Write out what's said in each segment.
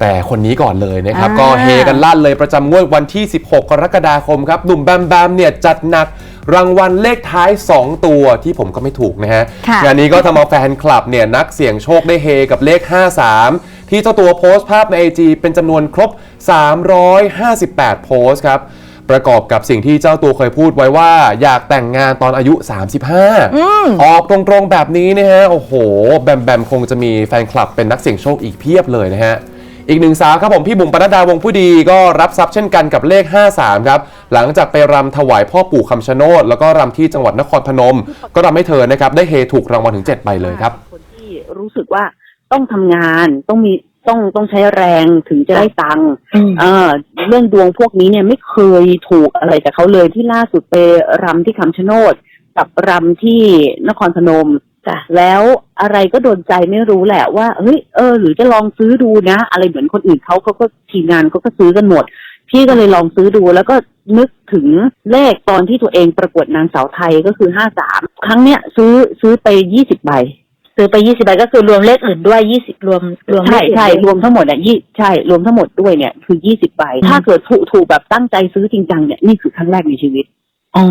แต่คนนี้ก่อนเลยนะครับอ่าก็เฮกันลั่นเลยประจำงวดวันที่ 16 กรกฎาคมครับ หนุ่มแบมแบมเนี่ยจัดหนักรางวัลเลขท้าย 2 ตัวที่ผมก็ไม่ถูกนะฮะค่ะงานนี้ก็ทำเอาแฟนคลับเนี่ยนักเสี่ยงโชคได้เฮกับเลข 53 ที่เจ้าตัวโพสต์ภาพใน IG เป็นจำนวนครบ 358 โพสต์ครับประกอบกับสิ่งที่เจ้าตัวเคยพูดไว้ว่า อยากแต่งงานตอนอายุ 35ออกตรงๆแบบนี้นะฮะ โอ้โห แบมแบมคงจะมีแฟนคลับเป็นนักเสี่ยงโชคอีกเพียบเลยนะฮะ อีกหนึ่งสาวครับผมพี่บุ๋มปนัดดาวงผู้ดีก็รับทรัพย์เช่นกันกับเลข 53 ครับ หลังจากไปรำถวายพ่อปู่คำชะโนด แล้วก็รำที่จังหวัดนครพนม ก็ทำให้เธอนะครับ ได้เฮถูกรางวัลถึง 7 ใบเลยครับ คนที่รู้สึกว่าต้องทำงานต้องมีต้องต้องใช้แรงถึงจะได้ตังค์อืมเออเรื่องดวงพวกนี้เนี่ยไม่เคยถูกอะไรจากเขาเลยที่ล่าสุดไปรำที่คำชะโนด กับรำที่นครพนม จ้ะแล้วอะไรก็โดนใจไม่รู้แหละว่าเฮ้ยเออ หรือจะลองซื้อดูนะ อะไรเหมือนคนอื่นเขาเขาก็ทีมงานเขาก็ซื้อกันหมด พี่ก็เลยลองซื้อดูแล้วก็นึกถึงเลขตอนที่ตัวเองประกวดนางสาวไทยก็คือห้าสามครั้งเนี้ยซื้อซื้อไปยี่สิบใบซื้อไป20ใบก็คือรวมเลขอื่นด้วย20รวมรวมเลใช่ขอื่นใช่ด้วยรวมทั้งหมดอะยี่ใช่รวมทั้งหมดด้วยเนี่ยคือยี่สิบใบอืมถ้าเกิดถูกถูกแบบตั้งใจซื้อจริงจังเนี่ยนี่คือครั้งแรกในชีวิตอ๋อ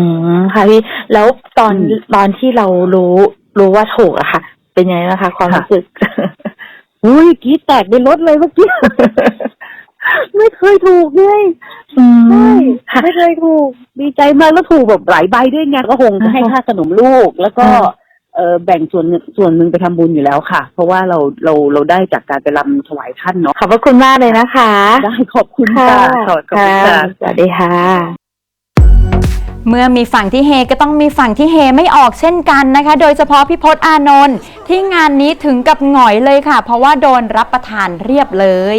ค่ะพี่แล้วตอนอืมตอนที่เรารู้ รู้ว่าถูกอะค่ะ เป็นไงนะคะ ความค่ะรู้สึกอุ้ยกรีดแตกในรถเลยเมื่อกี้ไม่เคยถูกเลยอืใช่มค่ะไม่เคยถูก ดีใจมากแล้วถูกแบบหลายใบด้วยไงก็คงจะให้อ่าฮะค่าขนมลูก แล้วก็อ่าเออแบ่งส่วนหนึ่งส่วนหนึ่งไปทำบุญอยู่แล้วค่ะ เพราะว่าเราเราเราได้จากการไปรำถวายท่านเนาะขอบพระคุณมากเลยนะคะ ได้ขอบคุณค่ะขอบคุณค่ะสวัสดีค่ะ เมื่อมีฝั่งที่เฮก็ต้องมีฝั่งที่เฮไม่ออกเช่นกันนะคะ โดยเฉพาะพี่พศอานนท์ที่งานนี้ถึงกับหงอยเลยค่ะ เพราะว่าโดนรับประทานเรียบเลย